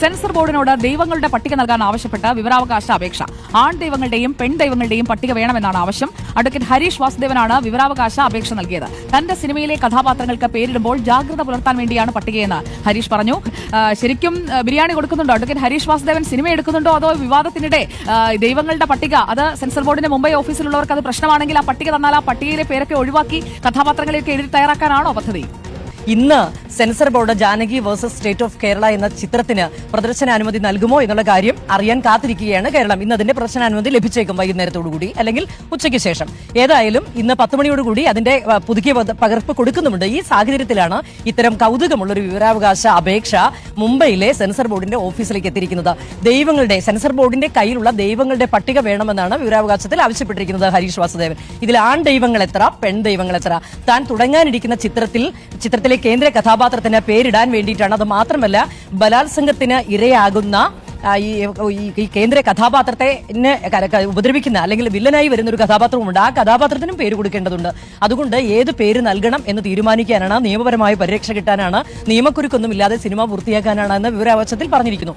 Sensor ബോർഡിനോട് ദൈവങ്ങളുടെ പട്ടിക നൽകാൻ ആവശ്യപ്പെട്ട വിവരാവകാശ അപേക്ഷ. ആൺ ദൈവങ്ങളുടെയും പെൺ ദൈവങ്ങളുടെയും പട്ടിക വേണമെന്നാണ് ആവശ്യം. അഡ്വക്കേറ്റ് ഹരീഷ് വാസുദേവനാണ് വിവരാവകാശ അപേക്ഷ നൽകിയത്. തന്റെ സിനിമയിലെ കഥാപാത്രങ്ങൾക്ക് പേരിടുമ്പോൾ ജാഗ്രത പുലർത്താൻ വേണ്ടിയാണ് പട്ടികയെന്ന് ഹരീഷ് പറഞ്ഞു. ശരിക്കും ബിരിയാണി കൊടുക്കുന്നുണ്ടോ? അഡ്വക്കേറ്റ് ഹരീഷ് വാസുദേവൻ സിനിമ എടുക്കുന്നുണ്ടോ അതോ വിവാദത്തിനിടെ ദൈവങ്ങളുടെ പട്ടിക അത് സെൻസർ ബോർഡിന്റെ മുംബൈ ഓഫീസിലുള്ളവർക്ക് അത് പ്രശ്നമാണെങ്കിൽ ആ പട്ടിക തന്നാൽ ആ പട്ടികയിലെ പേരൊക്കെ ഒഴിവാക്കി കഥാപാത്രങ്ങളെയൊക്കെ എഴുതി തയ്യാറാക്കാനാണോ പദ്ധതി? ഇന്ന് censor board Janaki versus state of Kerala എന്ന ചിത്രത്തിന് പ്രദർശനാനുമതി നൽകുമോ എന്നുള്ള കാര്യം അറിയാൻ കാത്തിരിക്കുകയാണ് കേരളം. ഇന്ന് അതിന്റെ പ്രദർശനാനുമതി ലഭിച്ചേക്കും വൈകുന്നേരത്തോടുകൂടി അല്ലെങ്കിൽ ഉച്ചയ്ക്ക് ശേഷം. ഏതായാലും ഇന്ന് പത്ത് മണിയോടുകൂടി അതിന്റെ പുതുക്കിയ പകർപ്പ് കൊടുക്കുന്നുമുണ്ട്. ഈ സാഹചര്യത്തിലാണ് ഇത്തരം കൗതുകമുള്ള ഒരു വിവരാവകാശ അപേക്ഷ മുംബൈയിലെ സെൻസർ ബോർഡിന്റെ ഓഫീസിലേക്ക് എത്തിയിരിക്കുന്നത്. ദൈവങ്ങളുടെ സെൻസർ ബോർഡിന്റെ കയ്യിലുള്ള ദൈവങ്ങളുടെ പട്ടിക വേണമെന്നാണ് വിവരാവകാശത്തിൽ ആവശ്യപ്പെട്ടിരിക്കുന്നത് ഹരീഷ് വാസുദേവൻ. ഇതിൽ ആൺ ദൈവങ്ങൾ എത്ര പെൺ ദൈവങ്ങൾ എത്ര താൻ തുടങ്ങാനിരിക്കുന്ന ചിത്രത്തിൽ ചിത്രത്തിൽ ചിത്രത്തിലെ കേന്ദ്ര കഥാപാത്രത്തിന് പേരിടാൻ വേണ്ടിയിട്ടാണ്. അത് മാത്രമല്ല ബലാത്സംഗത്തിന് ഇരയാകുന്ന ഈ ഈ- കേന്ദ്ര കഥാപാത്രത്തെ ഉപദ്രവിക്കുന്ന അല്ലെങ്കിൽ വില്ലനായി വരുന്ന ഒരു കഥാപാത്രമുണ്ട്. ആ കഥാപാത്രത്തിനും പേര് കൊടുക്കേണ്ടതുണ്ട്. അതുകൊണ്ട് ഏത് പേര് നൽകണം എന്ന് തീരുമാനിക്കാനാണ് നിയമപരമായ പരിരക്ഷ കിട്ടാനാണ് നിയമക്കുരുക്കൊന്നും ഇല്ലാതെ സിനിമ പൂർത്തിയാക്കാനാണ് എന്ന് വിവരാവകാശത്തിൽ പറഞ്ഞിരിക്കുന്നു.